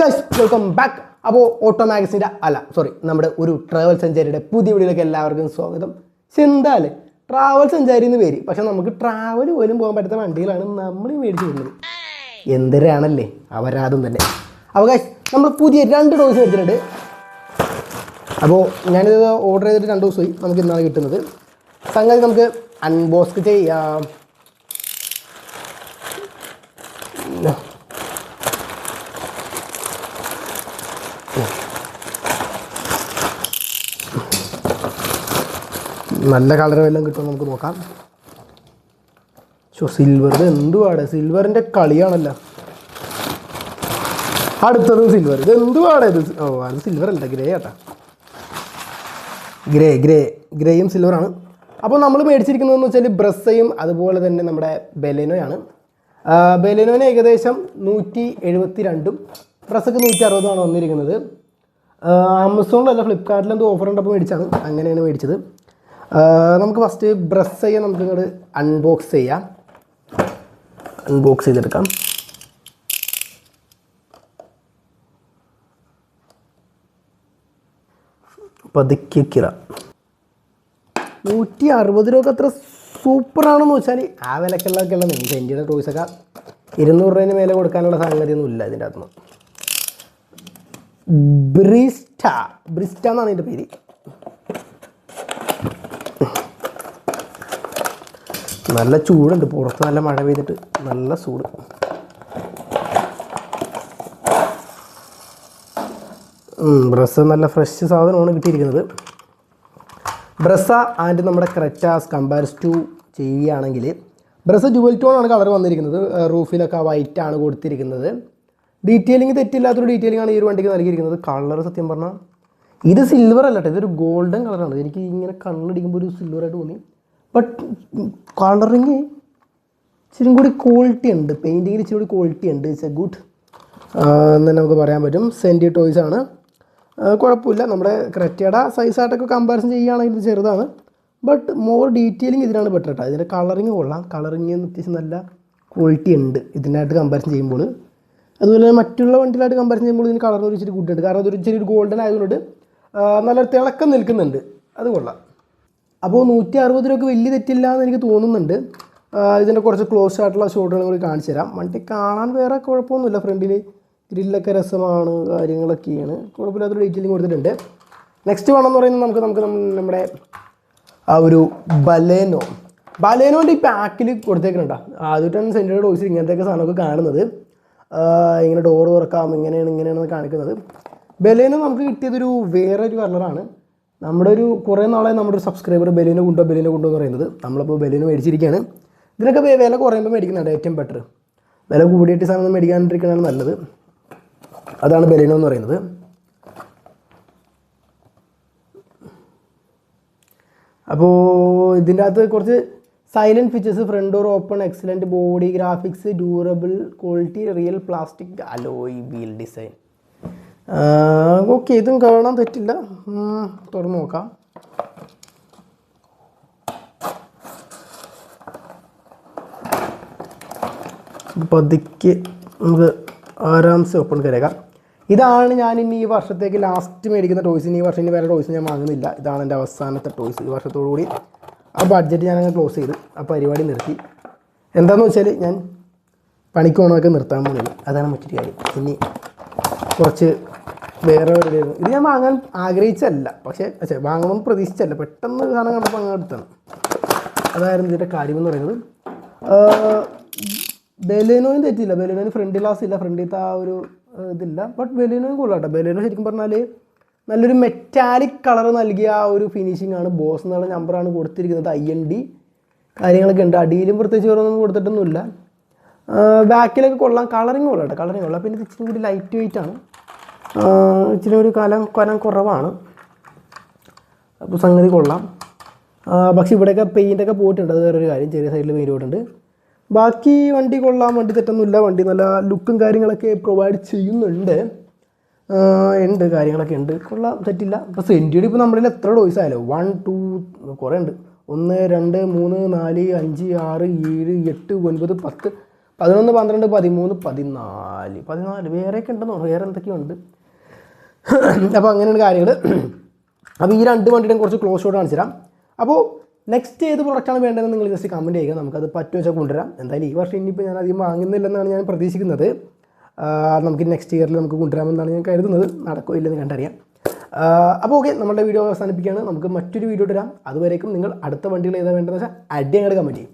Guys welcome back അപ്പോൾ auto മാഗസിന്റെ അല്ല സോറി നമ്മുടെ ഒരു ട്രാവൽ സഞ്ചാരിയുടെ പുതിയ വീഡിയോയിലേക്ക് എല്ലാവർക്കും സ്വാഗതം. പക്ഷെ എന്താല്ലേ ട്രാവൽ സഞ്ചാരി എന്ന് പേര്. പക്ഷെ നമുക്ക് ട്രാവൽ പോലും പോകാൻ പറ്റാത്ത വണ്ടികളാണ് നമ്മൾ മേടിച്ച് വരുന്നത്. എന്തരാണല്ലേ അപരാധം തന്നെ. അപ്പോൾ ഗൈസ് നമ്മൾ പുതിയ രണ്ട് ഡോസ് എടുത്തിട്ടുണ്ട് അപ്പോൾ ഞാനിത് ഓർഡർ ചെയ്തിട്ട് രണ്ട് ദിവസമായി നമുക്ക് ഇന്നാണ് കിട്ടുന്നത്. സംഗതി നമുക്ക് അൺബോക്സ് ചെയ്യാം. നല്ല കളർ വല്ലതും കിട്ടും നമുക്ക് നോക്കാം. ഷോ സിൽവർ ഇത് എന്തുവാടെ? സിൽവറിന്റെ കളിയാണല്ലോ. അടുത്തതും സിൽവർ ഇത് എന്തുവാടെ ഇത്? ഓ അത് സിൽവർ അല്ല ഗ്രേ ആട്ടാ. ഗ്രേ ഗ്രേ ഗ്രേയും സിൽവറാണ് അപ്പോൾ നമ്മൾ മേടിച്ചിരിക്കുന്നതെന്ന് വെച്ചാൽ ബ്രസ്സയും അതുപോലെ തന്നെ നമ്മുടെ ബെലേനോയാണ്. ബെലേനോന് ഏകദേശം നൂറ്റി എഴുപത്തി രണ്ടും ബ്രസ്സൊക്കെ നൂറ്റി അറുപതാണ് വന്നിരിക്കുന്നത്. ആമസോണിലല്ല ഫ്ലിപ്കാർട്ടിൽ എന്തോ ഓഫർ ഉണ്ടപ്പോൾ മേടിച്ചാണ് അങ്ങനെയാണ് മേടിച്ചത്. നമുക്ക് ഫസ്റ്റ് ബ്രസ് ചെയ്യാൻ നമുക്ക് ഇങ്ങോട്ട് അൺബോക്സ് ചെയ്യാം. അൺബോക്സ് ചെയ്തെടുക്കാം. പതുക്കെ കിറ നൂറ്റി അറുപത് രൂപ അത്ര സൂപ്പറാണെന്ന് വെച്ചാൽ ആ വിലക്കുള്ളതൊക്കെ ഉള്ള സെന്റിയുടെ ടോയ്സൊക്കെ ഇരുന്നൂറ് രൂപേന്റെ മേലെ കൊടുക്കാനുള്ള സംഗതിയൊന്നും ഇല്ല ഇതിന്റെ അകത്തുനിന്ന്. ബ്രിസ്റ്റ. ബ്രിസ്റ്റ എന്നാണ് ഇതിന്റെ പേര്. നല്ല ചൂടുണ്ട്. പുറത്ത് നല്ല മഴ പെയ്തിട്ട് നല്ല ചൂട്. ബ്രസ് നല്ല ഫ്രഷ് സാധനമാണ് കിട്ടിയിരിക്കുന്നത്. ബ്രസ ആൻഡ് നമ്മുടെ ക്രെറ്റാസ് കമ്പാരിസ് ടു ചെയ്യുകയാണെങ്കിൽ ബ്രസ് ജുവൽ ടോൺ ആണ് കളർ വന്നിരിക്കുന്നത്. റൂഫിലൊക്കെ വൈറ്റ് ആണ് കൊടുത്തിരിക്കുന്നത്. ഡീറ്റെയിലിംഗ് തെറ്റില്ലാത്തൊരു ഡീറ്റെയിലിംഗ് ആണ് ഈ ഒരു വണ്ടിക്ക് നൽകിയിരിക്കുന്നത്. കളർ സത്യം പറഞ്ഞാൽ ഇത് സിൽവർ അല്ല കേട്ടോ ഇതൊരു ഗോൾഡൻ കളറാണ് എനിക്ക് ഇങ്ങനെ കണ്ണടിക്കുമ്പോൾ ഒരു സിൽവർ ആയിട്ട് തോന്നി. ബട്ട് കളറിങ് ഇച്ചിരി കൂടി ക്വാളിറ്റി ഉണ്ട്. പെയിന്റിങ്ങിൽ ഇച്ചിരി കൂടി ക്വാളിറ്റി ഉണ്ട്. ഇറ്റ്സ് എ ഗുഡ് എന്ന് തന്നെ നമുക്ക് പറയാൻ പറ്റും. സെന്റി ടോയ്സ് ആണ്. കുഴപ്പമില്ല. നമ്മുടെ ക്രെറ്റയുടെ സൈസായിട്ടൊക്കെ കമ്പാരിസൺ ചെയ്യുകയാണെങ്കിൽ ഇത് ചെറുതാണ്. ബട്ട് മോർ ഡീറ്റെയിലിംഗ് ഇതിനാണ് ബെറ്റർ കേട്ടോ ഇതിന്റെ കളറിങ് കൊള്ളാം. കളറിങ് അത്യാവശ്യം നല്ല ക്വാളിറ്റി ഉണ്ട്. ഇതിനായിട്ട് കമ്പാരിസൺ ചെയ്യുമ്പോൾ അതുപോലെ തന്നെ മറ്റുള്ള വണ്ടികളായിട്ട് കമ്പാരിസൺ ചെയ്യുമ്പോൾ ഇതിന് കളർ ഒരു ഇച്ചിരി ഗുഡുണ്ട് കാരണം അതൊരു ഇച്ചിരി ഗോൾഡൻ ആയതുകൊണ്ട് നല്ല തിളക്കം നിൽക്കുന്നുണ്ട്. അത് കൊള്ളാം. അപ്പോൾ നൂറ്റി അറുപത് രൂപയ്ക്ക് വലിയ തെറ്റില്ല എന്ന് എനിക്ക് തോന്നുന്നുണ്ട്. ഇതിന്റെ കുറച്ച് ക്ലോസ് ആയിട്ടുള്ള ഷോട്ടുകളും കൂടി കാണിച്ചു തരാം. വണ്ടി കാണാൻ വേറെ കുഴപ്പമൊന്നുമില്ല. ഫ്രണ്ടിൽ ഗ്രില്ലൊക്കെ രസമാണ് കാര്യങ്ങളൊക്കെയാണ്. കുഴപ്പമില്ലാത്തൊരു ഡീറ്റെയിലിംഗ് കൊടുത്തിട്ടുണ്ട്. നെക്സ്റ്റ് വേണമെന്ന് പറയുന്നത് നമുക്ക് നമുക്ക് നമ്മ- നമ്മുടെ ആ ഒരു ബലേനോ ബലേനോന്റെ ഈ പാക്കിൽ കൊടുത്തേക്കുന്നുണ്ടോ ആദ്യമായിട്ടാണ് സെന്ററിയുടെ ഡോസിൽ ഇങ്ങനത്തെയൊക്കെ സാധനമൊക്കെ കാണുന്നത്. ഇങ്ങനെ ഡോർ തുറക്കാം ഇങ്ങനെയാണ് ഇങ്ങനെയാണ് കാണിക്കുന്നത്. ബലേനോ നമുക്ക് കിട്ടിയതൊരു വേറെ ഒരു കളറാണ് നമ്മുടെ ഒരു കുറേ നാളായി നമ്മുടെ ഒരു സബ്സ്ക്രൈബർ ബലേനോ കൊണ്ടോ ബലേനോ കൊണ്ടോ എന്ന് പറയുന്നത്. നമ്മളിപ്പോൾ ബലേനോ മേടിച്ചിരിക്കുകയാണ് ഇതിനൊക്കെ വില കുറയുമ്പോൾ മേടിക്കുന്നുണ്ട് ഏറ്റവും ബെറ്റർ വില കൂടിയിട്ട് സാധനം മേടിക്കാണ്ടിരിക്കുന്നതാണ് നല്ലത്. അതാണ് ബലേനോ എന്ന് പറയുന്നത്. അപ്പോൾ ഇതിന്റെ അകത്ത് കുറച്ച് salient features front door open excellent body graphics durable quality real plastic alloy wheel design okay ഇതും കാണാൻ പറ്റില്ല. തുറന്നു നോക്കാം. പതുക്കെ നമുക്ക് ആരാംസെ ഓപ്പൺ കയറിയേക്കാം ഇതാണ് ഞാൻ ഇനി ഈ വർഷത്തേക്ക് ലാസ്റ്റ് മേടിക്കുന്ന ടോയ്സ് ഇനി ഈ വർഷം ഇനി വേറെ ടോയ്സ് ഞാൻ വാങ്ങുന്നില്ല. ഇതാണ് എന്റെ അവസാനത്തെ ടോയ്സ് ഈ വർഷത്തോടു കൂടി ആ ബഡ്ജറ്റ് ഞാൻ അങ്ങ് ക്ലോസ് ചെയ്ത് ആ പരിപാടി നിർത്തി. എന്താണെന്ന് വെച്ചാൽ ഞാൻ പണിക്ക് പോകണമൊക്കെ നിർത്താൻ പോകുന്നത് അതാണ് മറ്റൊരു കാര്യം. ഇനി കുറച്ച് വേറെ ഒരു ഇത്. ഞാൻ വാങ്ങാൻ ആഗ്രഹിച്ചല്ല പക്ഷേ പക്ഷേ വാങ്ങണമെന്ന് പ്രതീക്ഷിച്ചല്ല പെട്ടെന്ന് സാധനം കണ്ടപ്പോൾ അങ്ങനെ എടുത്താണ്. അതായിരുന്നു ഇതിന്റെ കാര്യമെന്ന് പറയുന്നത്. ബെലേനോയും തെറ്റില്ല ബെലേനോന് ഫ്രണ്ട് ഗ്ലാസ് ഇല്ല. ഫ്രണ്ടിലത്തെ ആ ഒരു ഇതില്ല. ബട്ട് ബെലേനോയും കേട്ടോ. ബെലേനോ ശരിക്കും പറഞ്ഞാൽ നല്ലൊരു മെറ്റാലിക് കളർ നൽകിയ ആ ഒരു ഫിനിഷിംഗ് ആണ് ബോസ് എന്നുള്ള നമ്പറാണ് കൊടുത്തിരിക്കുന്നത് ഐ എൻ ഡി കാര്യങ്ങളൊക്കെ ഉണ്ട്. അടിയിലും പ്രത്യേകിച്ച് വേറൊന്നും കൊടുത്തിട്ടൊന്നുമില്ല. ബാക്കിലൊക്കെ കൊള്ളാം. കളറിങ് കൊള്ളാം കേട്ടോ കളറിങ് കൊള്ളാം. പിന്നെ ഇച്ചിരി കൂടി ലൈറ്റ് വെയിറ്റ് ആണ് ഇച്ചിരി ഒരു കലം കനം കുറവാണ്. അപ്പോൾ സംഗതി കൊള്ളാം. പക്ഷേ ഇവിടെയൊക്കെ പെയിന്റൊക്കെ പോയിട്ടുണ്ട്. അത് വേറൊരു കാര്യം. ചെറിയ സൈഡിൽ പെയിന്റ് പോയിട്ടുണ്ട്. ബാക്കി വണ്ടി കൊള്ളാം. വണ്ടി തെറ്റൊന്നുമില്ല. വണ്ടി നല്ല ലുക്കും കാര്യങ്ങളൊക്കെ പ്രൊവൈഡ് ചെയ്യുന്നുണ്ട്. ഉണ്ട് കാര്യങ്ങളൊക്കെ ഉണ്ട്. കൊള്ളാം തെറ്റില്ല. ഇപ്പോൾ സെന്റിയുടെ ഇപ്പോൾ നമ്മളിൽ എത്ര ഡോയ്സ് ആയാലോ. വൺ ടു കുറേ ഉണ്ട്. ഒന്ന് രണ്ട് മൂന്ന് നാല് അഞ്ച് ആറ് ഏഴ് എട്ട് ഒൻപത് പത്ത് പതിനൊന്ന് പന്ത്രണ്ട് പതിമൂന്ന് പതിനാല്. പതിനാല്. വേറെയൊക്കെ ഉണ്ടെന്നോ വേറെ എന്തൊക്കെയുണ്ട് അപ്പോൾ അങ്ങനെയാണ് കാര്യങ്ങൾ അപ്പോൾ ഈ രണ്ട് വണ്ടിയുടെയും കുറച്ച് ക്ലോസ് ഷോട്ട് കാണിച്ചു തരാം. അപ്പോൾ നെക്സ്റ്റ് ഏത് പ്രൊഡക്റ്റാണ് വേണ്ടതെന്ന് നിങ്ങൾ ജസ്റ്റ് കമന്റ് ചെയ്യുക. നമുക്കത് പറ്റുമെന്ന് വെച്ചാൽ കൊണ്ടുവരാം. എന്തായാലും ഈ വർഷം ഇനിയിപ്പോൾ ഞാൻ അധികം വാങ്ങുന്നില്ലെന്നാണ് ഞാൻ പ്രതീക്ഷിക്കുന്നത്. നമുക്ക് നെക്സ്റ്റ് ഇയറിൽ നമുക്ക് കൊണ്ടുവരാമെന്നാണ് ഞാൻ കരുതുന്നത്. നടക്കോ ഇല്ലെന്ന് കണ്ടറിയാം. അപ്പോൾ ഓക്കെ നമ്മുടെ വീഡിയോ അവസാനിപ്പിക്കുകയാണ്. നമുക്ക് മറ്റൊരു വീഡിയോ ഇടാം അതുവരേക്കും നിങ്ങൾ അടുത്ത വണ്ടികൾ ഏതാ വേണ്ടതെന്ന് വെച്ചാൽ അടി അങ്ങോട്ട് കമന്റ് ചെയ്യും.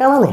കാണാമേ?